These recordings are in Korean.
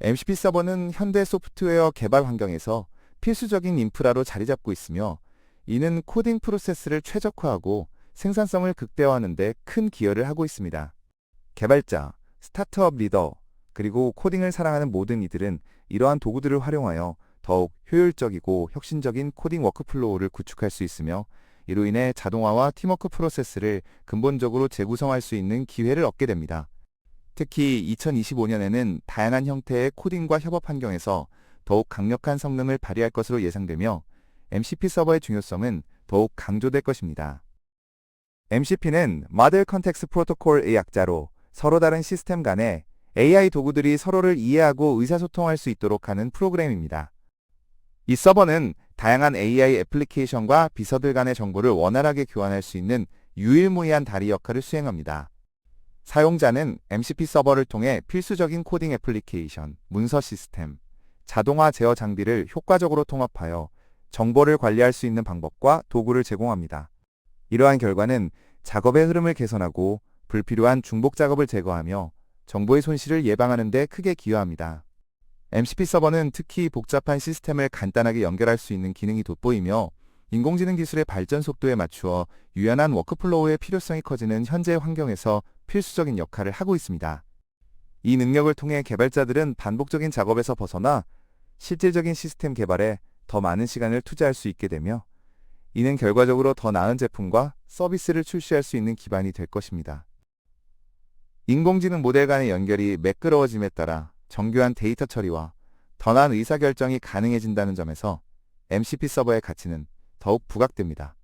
MCP 서버는 현대 소프트웨어 개발 환경에서 필수적인 인프라로 자리 잡고 있으며 이는 코딩 프로세스를 최적화하고 생산성을 극대화하는 데 큰 기여를 하고 있습니다. 개발자, 스타트업 리더, 그리고 코딩을 사랑하는 모든 이들은 이러한 도구들을 활용하여 더욱 효율적이고 혁신적인 코딩 워크플로우를 구축할 수 있으며 이로 인해 자동화와 팀워크 프로세스를 근본적으로 재구성할 수 있는 기회를 얻게 됩니다. 특히 2025년에는 다양한 형태의 코딩과 협업 환경에서 더욱 강력한 성능을 발휘할 것으로 예상되며 MCP 서버의 중요성은 더욱 강조될 것입니다. MCP는 Model Context Protocol의 약자로 서로 다른 시스템 간의 AI 도구들이 서로를 이해하고 의사소통할 수 있도록 하는 프로그램입니다. 이 서버는 다양한 AI 애플리케이션과 비서들 간의 정보를 원활하게 교환할 수 있는 유일무이한 다리 역할을 수행합니다. 사용자는 MCP 서버를 통해 필수적인 코딩 애플리케이션, 문서 시스템, 자동화 제어 장비를 효과적으로 통합하여 정보를 관리할 수 있는 방법과 도구를 제공합니다. 이러한 결과는 작업의 흐름을 개선하고 불필요한 중복 작업을 제거하며 정보의 손실을 예방하는 데 크게 기여합니다. MCP 서버는 특히 복잡한 시스템을 간단하게 연결할 수 있는 기능이 돋보이며 인공지능 기술의 발전 속도에 맞추어 유연한 워크플로우의 필요성이 커지는 현재 환경에서 필수적인 역할을 하고 있습니다. 이 능력을 통해 개발자들은 반복적인 작업에서 벗어나 실질적인 시스템 개발에 더 많은 시간을 투자할 수 있게 되며 이는 결과적으로 더 나은 제품과 서비스를 출시할 수 있는 기반이 될 것입니다. 인공지능 모델 간의 연결이 매끄러워짐에 따라 정교한 데이터 처리와 더 나은 의사결정이 가능해진다는 점에서 MCP 서버의 가치는 더욱 부각됩니다.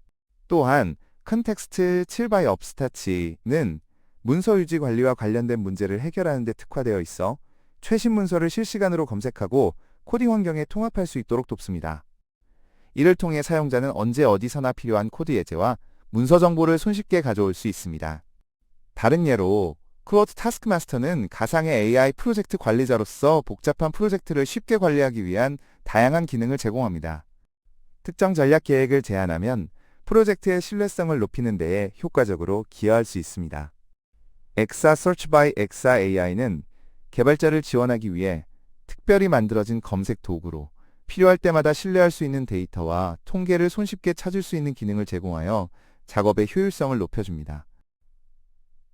또한 컨텍스트 7by 업스타치는 문서 유지 관리와 관련된 문제를 해결하는 데 특화되어 있어 최신 문서를 실시간으로 검색하고 코딩 환경에 통합할 수 있도록 돕습니다. 이를 통해 사용자는 언제 어디서나 필요한 코드 예제와 문서 정보를 손쉽게 가져올 수 있습니다. 다른 예로 크로트 타스크마스터는 가상의 AI 프로젝트 관리자로서 복잡한 프로젝트를 쉽게 관리하기 위한 다양한 기능을 제공합니다. 특정 전략 계획을 제안하면 프로젝트의 신뢰성을 높이는 데에 효과적으로 기여할 수 있습니다. 엑사 Search by 엑사 AI는 개발자를 지원하기 위해 특별히 만들어진 검색 도구로 필요할 때마다 신뢰할 수 있는 데이터와 통계를 손쉽게 찾을 수 있는 기능을 제공하여 작업의 효율성을 높여줍니다.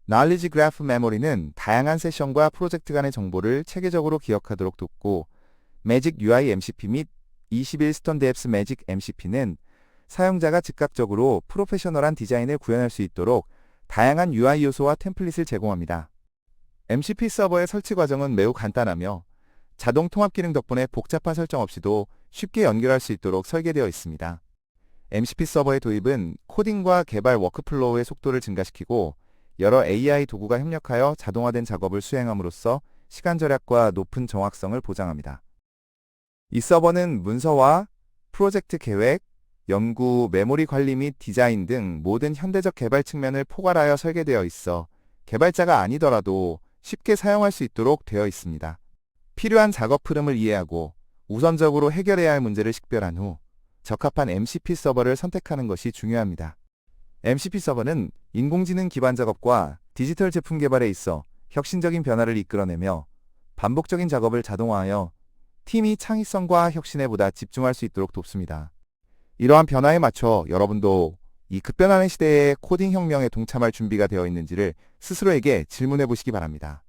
Knowledge Graph Memory는 다양한 세션과 프로젝트 간의 정보를 체계적으로 기억하도록 돕고 Magic UI MCP 및 21 Stone Depth Magic MCP는 사용자가 즉각적으로 프로페셔널한 디자인을 구현할 수 있도록 다양한 UI 요소와 템플릿을 제공합니다. MCP 서버의 설치 과정은 매우 간단하며 자동 통합 기능 덕분에 복잡한 설정 없이도 쉽게 연결할 수 있도록 설계되어 있습니다. MCP 서버의 도입은 코딩과 개발 워크플로우의 속도를 증가시키고 여러 AI 도구가 협력하여 자동화된 작업을 수행함으로써 시간 절약과 높은 정확성을 보장합니다. 이 서버는 문서와 프로젝트 계획, 연구, 메모리 관리 및 디자인 등 모든 현대적 개발 측면을 포괄하여 설계되어 있어 개발자가 아니더라도 쉽게 사용할 수 있도록 되어 있습니다. 필요한 작업 흐름을 이해하고 우선적으로 해결해야 할 문제를 식별한 후 적합한 MCP 서버를 선택하는 것이 중요합니다. MCP 서버는 인공지능 기반 작업과 디지털 제품 개발에 있어 혁신적인 변화를 이끌어내며 반복적인 작업을 자동화하여 팀이 창의성과 혁신에 보다 집중할 수 있도록 돕습니다. 이러한 변화에 맞춰 여러분도 이 급변하는 시대의 코딩 혁명에 동참할 준비가 되어 있는지를 스스로에게 질문해 보시기 바랍니다.